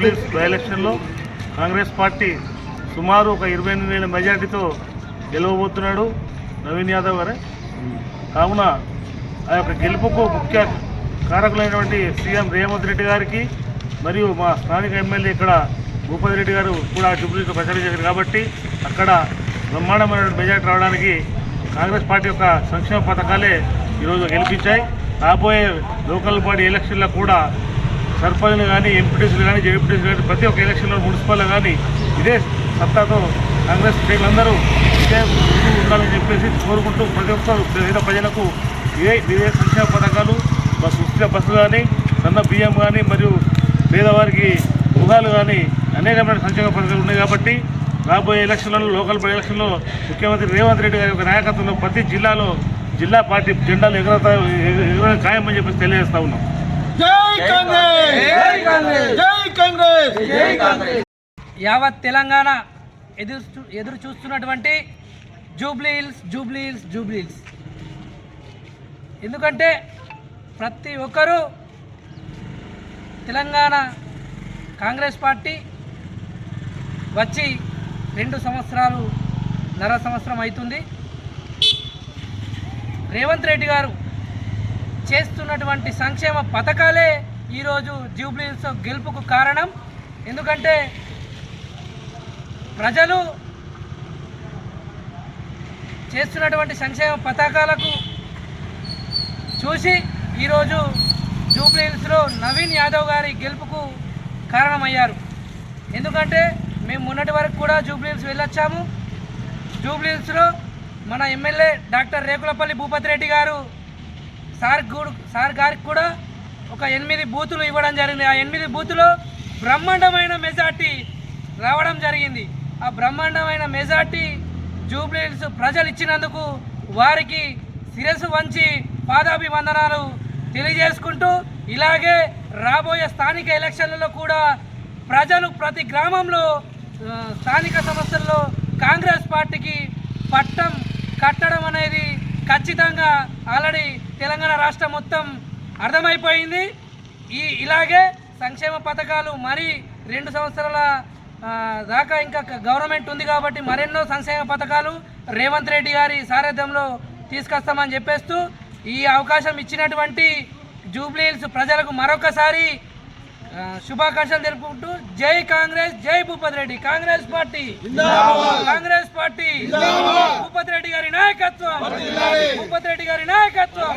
జూబ్లీస్ by ఎలక్షన్లో Congress party సుమారు ఒక ఇరవై ఎనిమిది వేల మెజార్టీతో గెలవబోతున్నాడు నవీన్ యాదవ్ గారే. కావున ఆ యొక్క గెలుపుకు ముఖ్య కారకులైనటువంటి సీఎం రేవంత్ రెడ్డి గారికి మరియు మా స్థానిక ఎమ్మెల్యే ఇక్కడ భూపతి రెడ్డి గారు కూడా జూబ్లీస్లో ప్రచారం చేశారు కాబట్టి అక్కడ బ్రహ్మాండమైన మెజార్టీ రావడానికి కాంగ్రెస్ పార్టీ యొక్క సంక్షేమ పథకాలే ఈరోజు గెలిపించాయి. రాబోయే లోకల్ బాడీ ఎలక్షన్లో కూడా సర్పంచ్లు కానీ ఎంపీటీసీలు కానీ జెడ్పీటీసీలు కానీ ప్రతి ఒక్క ఎలక్షన్లో మున్సిపల్ కానీ ఇదే సత్తాతో కాంగ్రెస్ శ్రేణులందరూ ఇదే ముందు ఉండాలని చెప్పేసి కోరుకుంటూ ప్రతి ఒక్కరు పేద ప్రజలకు ఇదే ఇదే సంక్షేమ పథకాలు బస్సు ఉచిత బస్సు కానీ సన్న బియ్యం కానీ మరియు పేదవారికి గృహాలు కానీ అనేకమైన సంక్షేమ పథకాలు ఉన్నాయి కాబట్టి రాబోయే ఎలక్షన్లలో లోకల్ ఎలక్షన్లో ముఖ్యమంత్రి రేవంత్ రెడ్డి గారి యొక్క నాయకత్వంలో ప్రతి జిల్లాలో జిల్లా పార్టీ జెండాలు ఎగురతా ఎగర ఖాయమని చెప్పేసి తెలియజేస్తా ఉన్నాం. జై కాంగ్రెస్! జై కాంగ్రెస్! జై కాంగ్రెస్! జై కాంగ్రెస్! యావత్ తెలంగాణ ఎదురు చూ- ఎదురు చూస్తున్నటువంటి జూబ్లీ హిల్స్ జూబ్లీ హిల్స్ జూబ్లీ హిల్స్ ఎందుకంటే ప్రతి ఒక్కరూ తెలంగాణ కాంగ్రెస్ పార్టీ వచ్చి రెండు సంవత్సరాలు నర సంవత్సరం అవుతుంది. రేవంత్ రెడ్డి గారు చేస్తున్నటువంటి సంక్షేమ పథకాలే ఈరోజు జూబ్లీహిల్స్ గెలుపుకు కారణం. ఎందుకంటే ప్రజలు చేస్తున్నటువంటి సంక్షేమ పథకాలకు చూసి ఈరోజు జూబ్లీహిల్స్లో నవీన్ యాదవ్ గారి గెలుపుకు కారణమయ్యారు. ఎందుకంటే మేము మొన్నటి వరకు కూడా జూబ్లీహిల్స్ వెళ్ళొచ్చాము. జూబ్లీహిల్స్లో మన ఎమ్మెల్యే డాక్టర్ రేకులపల్లి భూపతి రెడ్డి గారు సార్ గూడు సార్ గారికి కూడా ఒక ఎనిమిది బూతులు ఇవ్వడం జరిగింది. ఆ ఎనిమిది బూతులో బ్రహ్మాండమైన మెజార్టీ రావడం జరిగింది. ఆ బ్రహ్మాండమైన మెజార్టీ జూబ్లీహిల్స్ ప్రజలు ఇచ్చినందుకు వారికి శిరస్సు వంచి పాదాభివందనాలు తెలియజేసుకుంటూ ఇలాగే రాబోయే స్థానిక ఎలక్షన్లలో కూడా ప్రజలు ప్రతి గ్రామంలో స్థానిక సంస్థల్లో కాంగ్రెస్ పార్టీకి పట్టం కట్టడం అనేది ఖచ్చితంగా ఆల్రెడీ తెలంగాణ రాష్ట్రం మొత్తం అర్థమైపోయింది. ఈ ఇలాగే సంక్షేమ పథకాలు మరి రెండు సంవత్సరాల దాకా ఇంకా గవర్నమెంట్ ఉంది కాబట్టి మరెన్నో సంక్షేమ పథకాలు రేవంత్ రెడ్డి గారి సారథ్యంలో తీసుకొస్తామని చెప్పేస్తూ ఈ అవకాశం ఇచ్చినటువంటి జూబ్లీహిల్స్ ప్రజలకు మరొకసారి శుభాకాంక్షలు తెలుపుకుంటూ జై కాంగ్రెస్ జై భూపతి రెడ్డి. కాంగ్రెస్ పార్టీ. కాంగ్రెస్ పార్టీ. భూపతి రెడ్డి గారి నాయకత్వం. భూపతి రెడ్డి గారి నాయకత్వం.